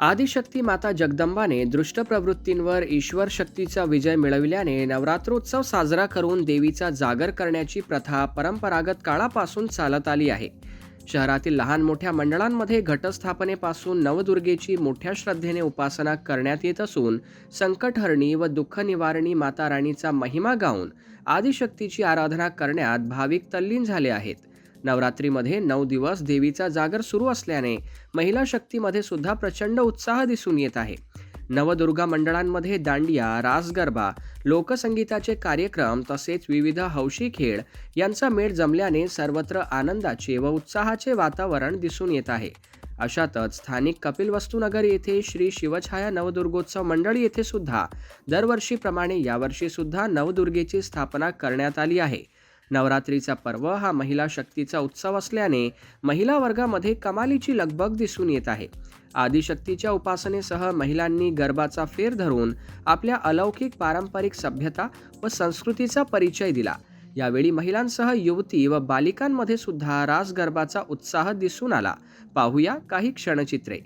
आदिशक्ती माता जगदंबाने दृष्ट प्रवृत्तींवर ईश्वर शक्तीचा विजय मिळविल्याने नवरात्रोत्सव साजरा करून देवीचा जागर करण्याची प्रथा परंपरागत काळापासून चालत आली आहे. शहरातील लहान मोठ्या मंडळांमध्ये घटस्थापनेपासून नवदुर्गेची मोठ्या श्रद्धेने उपासना करण्यात येत असून संकटहरणी व दुःख निवारणी माता राणीचा महिमा गाऊन आदिशक्तीची आराधना करण्यात भाविक तल्लीन झाले आहेत. नवरात्रीमध्ये नऊ दिवस देवीचा जागर सुरू असल्याने महिला शक्तीमध्ये सुद्धा प्रचंड उत्साह दिसून येत आहे. नवदुर्गा मंडळांमध्ये दांडिया रास गरबा लोकसंगीताचे कार्यक्रम तसेच विविध हौशी खेळ यांचा मेळ जमल्याने सर्वत्र आनंदाचे व उत्साहाचे वातावरण दिसून येत आहे. अशातच स्थानिक कपिलवस्तूनगर येथे श्री शिवछाया नवदुर्गोत्सव मंडळ येथे सुद्धा दरवर्षीप्रमाणे यावर्षी सुद्धा नवदुर्गेची स्थापना करण्यात आली आहे. नवरात्रीचा पर्व हा महिला शक्तीचा उत्सव असल्याने महिला वर्गामध्ये कमालीची लगबग दिसून येत आहे. आदिशक्तीच्या उपासनेसह महिलांनी गर्भाचा फेर धरून आपल्या अलौकिक पारंपरिक सभ्यता व संस्कृतीचा परिचय दिला. यावेळी महिलांसह युवती व बालिकांमध्ये सुद्धा रास गरबाचा उत्साह दिसून आला. पाहूया काही क्षणचित्रे.